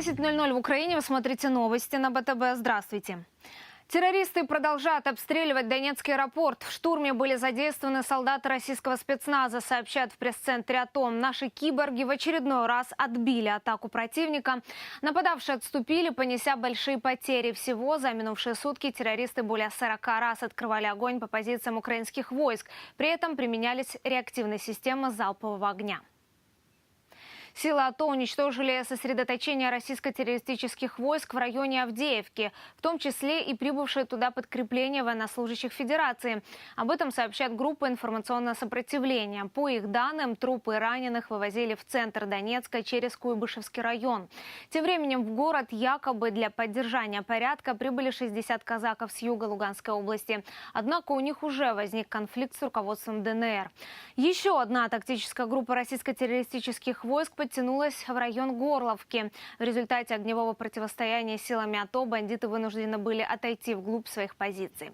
10.00 в Украине. Вы смотрите новости на БТБ. Здравствуйте. Террористы продолжают обстреливать Донецкий аэропорт. В штурме были задействованы солдаты российского спецназа, сообщают в пресс-центре о том. Наши киборги в очередной раз отбили атаку противника. Нападавшие отступили, понеся большие потери. Всего за минувшие сутки террористы более 40 раз открывали огонь по позициям украинских войск. При этом применялись реактивные системы залпового огня. Силы АТО уничтожили сосредоточение российско-террористических войск в районе Авдеевки, в том числе и прибывшие туда подкрепления военнослужащих Федерации. Об этом сообщает группа информационного сопротивления. По их данным, трупы раненых вывозили в центр Донецка через Куйбышевский район. Тем временем в город якобы для поддержания порядка прибыли 60 казаков с юга Луганской области. Однако у них уже возник конфликт с руководством ДНР. Еще одна тактическая группа российско-террористических войск подтянулась в район Горловки. В результате огневого противостояния силами АТО бандиты вынуждены были отойти вглубь своих позиций.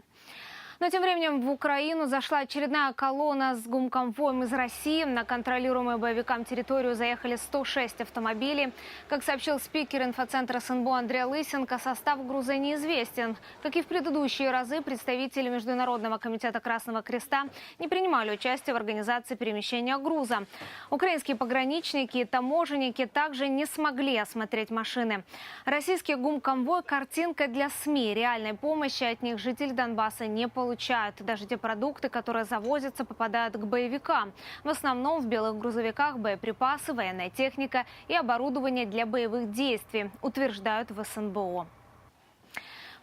Но тем временем в Украину зашла очередная колонна с гумконвоем из России. На контролируемую боевикам территорию заехали 106 автомобилей. Как сообщил спикер инфоцентра СНБО Андрей Лысенко, состав груза неизвестен. Как и в предыдущие разы, представители Международного комитета Красного Креста не принимали участие в организации перемещения груза. Украинские пограничники и таможенники также не смогли осмотреть машины. Российский гумконвой – картинка для СМИ. Реальной помощи от них жители Донбасса не получили получают. Даже те продукты, которые завозятся, попадают к боевикам. В основном в белых грузовиках боеприпасы, военная техника и оборудование для боевых действий, утверждают в СНБО.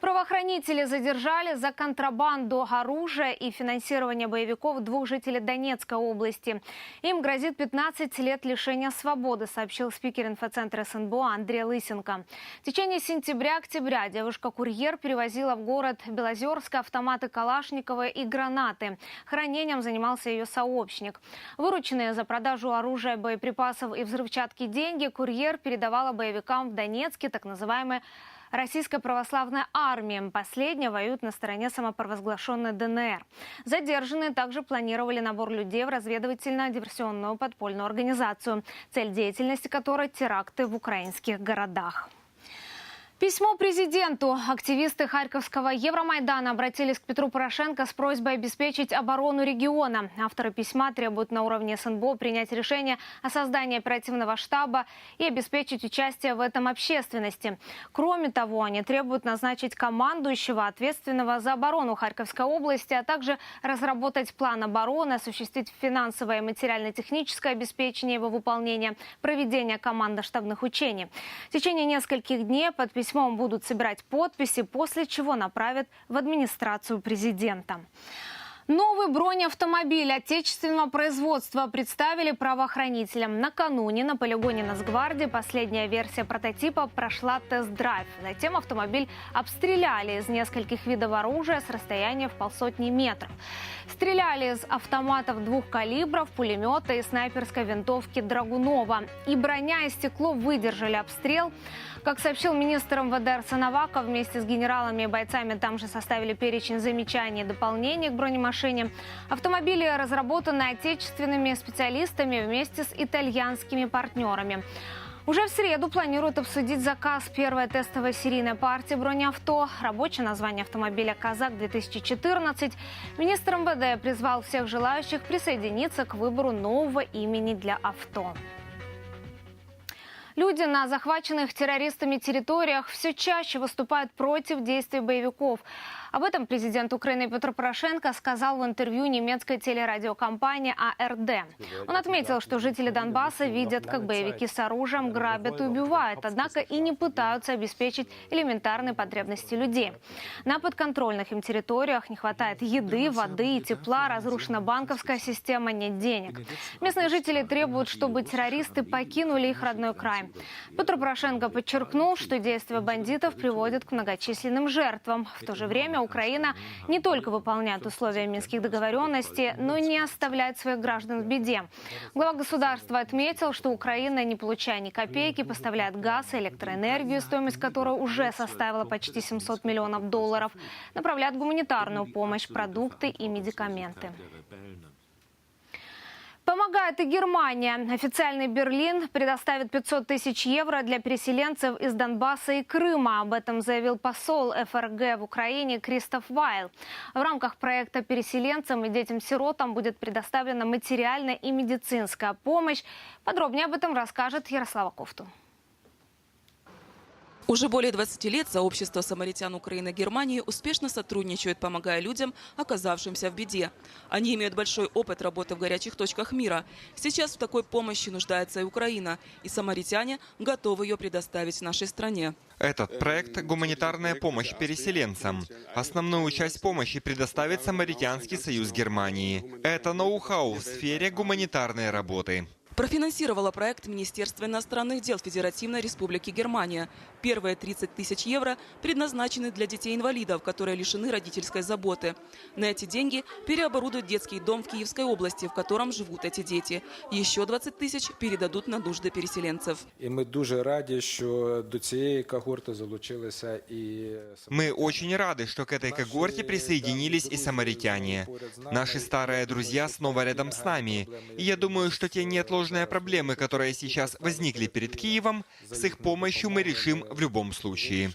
Правоохранители задержали за контрабанду оружия и финансирование боевиков двух жителей Донецкой области. Им грозит 15 лет лишения свободы, сообщил спикер инфоцентра СНБО Андрей Лысенко. В течение сентября-октября девушка-курьер перевозила в город Белозерск автоматы Калашникова и гранаты. Хранением занимался ее сообщник. Вырученные за продажу оружия, боеприпасов и взрывчатки деньги курьер передавала боевикам в Донецке, так называемые Российская православная армия. Последняя воюет на стороне самопровозглашенной ДНР. Задержанные также планировали набор людей в разведывательно-диверсионную подпольную организацию, цель деятельности которой – теракты в украинских городах. Письмо президенту. Активисты Харьковского Евромайдана обратились к Петру Порошенко с просьбой обеспечить оборону региона. Авторы письма требуют на уровне СНБО принять решение о создании оперативного штаба и обеспечить участие в этом общественности. Кроме того, они требуют назначить командующего, ответственного за оборону Харьковской области, а также разработать план обороны, осуществить финансовое и материально-техническое обеспечение его выполнения, проведение командно-штабных учений. В течение нескольких дней под письмом будут собирать подписи, после чего направят в администрацию президента. Новый бронеавтомобиль отечественного производства представили правоохранителям. Накануне на полигоне Нацгвардии последняя версия прототипа прошла тест-драйв. Затем автомобиль обстреляли из нескольких видов оружия с расстояния в полсотни метров. Стреляли из автоматов двух калибров, пулемета и снайперской винтовки «Драгунова». И броня и стекло выдержали обстрел. Как сообщил министр МВД Арсен вместе с генералами и бойцами там же составили перечень замечаний и дополнений к бронемашине. Автомобили разработаны отечественными специалистами вместе с итальянскими партнерами. Уже в среду планируют обсудить заказ первой тестовой серийной партии бронеавто. Рабочее название автомобиля «Казак-2014». Министр МВД призвал всех желающих присоединиться к выбору нового имени для авто. Люди на захваченных террористами территориях все чаще выступают против действий боевиков. Об этом президент Украины Петр Порошенко сказал в интервью немецкой телерадиокомпании АРД. Он отметил, что жители Донбасса видят, как боевики с оружием грабят и убивают, однако и не пытаются обеспечить элементарные потребности людей. На подконтрольных им территориях не хватает еды, воды и тепла, разрушена банковская система, нет денег. Местные жители требуют, чтобы террористы покинули их родной край. Петр Порошенко подчеркнул, что действия бандитов приводят к многочисленным жертвам. В то же время Украина не только выполняет условия минских договоренностей, но и не оставляет своих граждан в беде. Глава государства отметил, что Украина, не получая ни копейки, поставляет газ и электроэнергию, стоимость которой уже составила почти 700 миллионов долларов, направляет гуманитарную помощь, продукты и медикаменты. Помогая Ожидает и Германия. Официальный Берлин предоставит 500 тысяч евро для переселенцев из Донбасса и Крыма. Об этом заявил посол ФРГ в Украине Кристоф Вайл. В рамках проекта переселенцам и детям-сиротам будет предоставлена материальная и медицинская помощь. Подробнее об этом расскажет Ярослава Кофту. Уже более 20 лет сообщество самаритян Украины и Германии успешно сотрудничает, помогая людям, оказавшимся в беде. Они имеют большой опыт работы в горячих точках мира. Сейчас в такой помощи нуждается и Украина, и самаритяне готовы ее предоставить нашей стране. Этот проект – гуманитарная помощь переселенцам. Основную часть помощи предоставит Самаритянский союз Германии. Это ноу-хау в сфере гуманитарной работы. Профинансировало проект Министерство иностранных дел Федеративной Республики Германия. Первые 30 тысяч евро предназначены для детей-инвалидов, которые лишены родительской заботы. На эти деньги переоборудуют детский дом в Киевской области, в котором живут эти дети. Еще 20 тысяч передадут на нужды переселенцев. І ми дуже раді, що до цієї когорти залучилися і Мы очень рады, что к этой когорте присоединились и самаритяне. Наши старые друзья снова рядом с нами. И я думаю, что те неотложные проблемы, которые сейчас возникли перед Киевом, с их помощью мы решим в любом случае.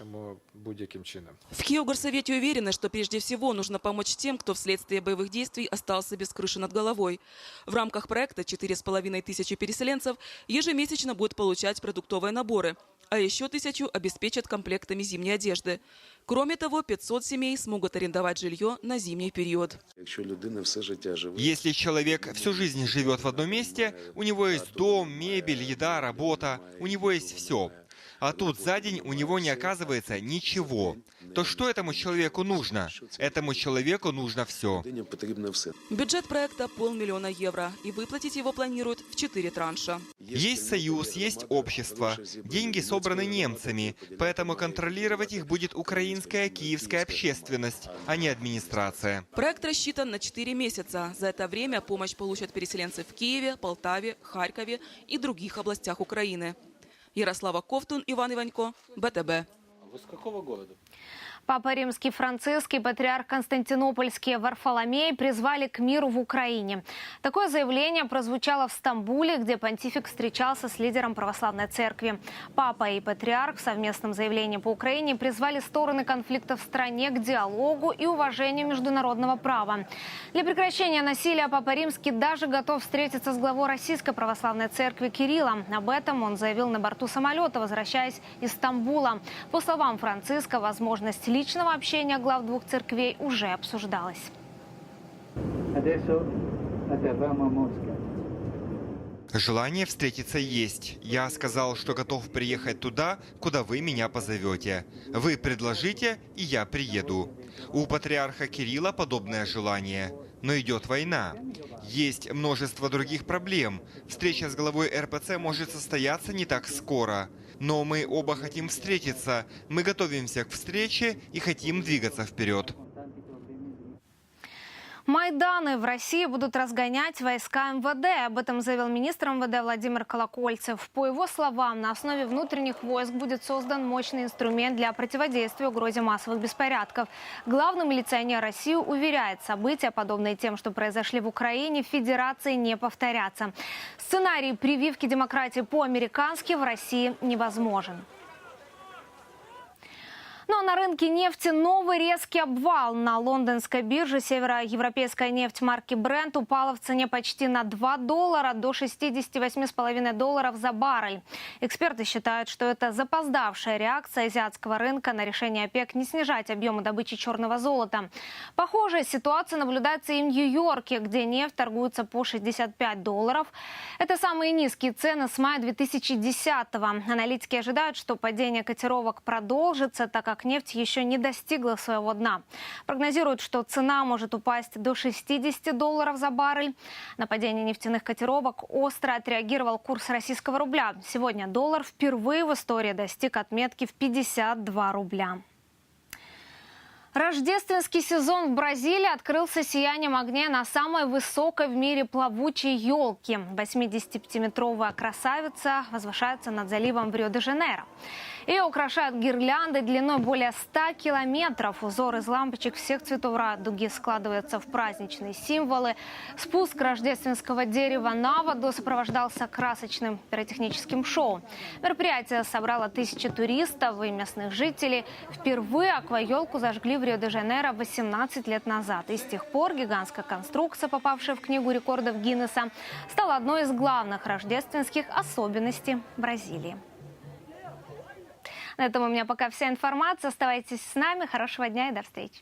В Киевгорсовете уверены, что прежде всего нужно помочь тем, кто вследствие боевых действий остался без крыши над головой. В рамках проекта 4,5 тысячи переселенцев ежемесячно будут получать продуктовые наборы, а еще тысячу обеспечат комплектами зимней одежды. Кроме того, 500 семей смогут арендовать жилье на зимний период. Якщо людина все життя живе, Если человек всю жизнь живет в одном месте, у него есть дом, мебель, еда, работа, у него есть все. А тут за день у него не оказывается ничего. То что этому человеку нужно? Этому человеку нужно все. Бюджет проекта полмиллиона евро, и выплатить его планируют в четыре транша. Есть союз, есть общество. Деньги собраны немцами, поэтому контролировать их будет украинская киевская общественность, а не администрация. Проект рассчитан на 4 месяца. За это время помощь получат переселенцы в Киеве, Полтаве, Харькове и других областях Украины. Ярослава Ковтун, Иван Иванько, БТБ. Папа Римский Франциск и патриарх Константинопольский Варфоломей призвали к миру в Украине. Такое заявление прозвучало в Стамбуле, где понтифик встречался с лидером православной церкви. Папа и патриарх в совместном заявлении по Украине призвали стороны конфликта в стране к диалогу и уважению международного права. Для прекращения насилия Папа Римский даже готов встретиться с главой Российской православной церкви Кириллом. Об этом он заявил на борту самолета, возвращаясь из Стамбула. По словам Франциска, возможность личного общения глав двух церквей уже Mosca. Желание встретиться есть. Я сказал, что готов приехать туда, куда вы меня позовете. Вы предложите, и я приеду. У патриарха Кирилла подобное желание. Но идет война. Есть множество других проблем. Встреча с главой РПЦ может состояться не так скоро. Но мы оба хотим встретиться. Мы готовимся к встрече и хотим двигаться вперед. Майданы в России будут разгонять войска МВД. Об этом заявил министр МВД Владимир Колокольцев. По его словам, на основе внутренних войск будет создан мощный инструмент для противодействия угрозе массовых беспорядков. Главный милиционер России уверяет, события, подобные тем, что произошли в Украине, в Федерации не повторятся. Сценарий прививки демократии по-американски в России невозможен. Ну а на рынке нефти новый резкий обвал. На лондонской бирже североевропейская нефть марки Brent упала в цене почти на 2 доллара до 68,5 долларов за баррель. Эксперты считают, что это запоздавшая реакция азиатского рынка на решение ОПЕК не снижать объемы добычи черного золота. Похожая ситуация наблюдается и в Нью-Йорке, где нефть торгуется по 65 долларов. Это самые низкие цены с мая 2010-го. Аналитики ожидают, что падение котировок продолжится, так как нефть еще не достигла своего дна. Прогнозируют, что цена может упасть до 60 долларов за баррель. На падение нефтяных котировок остро отреагировал курс российского рубля. Сегодня доллар впервые в истории достиг отметки в 52 рубля. Рождественский сезон в Бразилии открылся сиянием огня на самой высокой в мире плавучей елке. 85-метровая красавица возвышается над заливом в Рио-де-Жанейро. Ее украшают гирлянды длиной более 100 километров. Узор из лампочек всех цветов радуги складываются в праздничные символы. Спуск рождественского дерева на воду сопровождался красочным пиротехническим шоу. Мероприятие собрало тысячи туристов и местных жителей. Впервые акваелку зажгли в Рио-де-Жанейро 18 лет назад. И с тех пор гигантская конструкция, попавшая в книгу рекордов Гиннесса, стала одной из главных рождественских особенностей Бразилии. На этом у меня пока вся информация. Оставайтесь с нами. Хорошего дня и до встречи.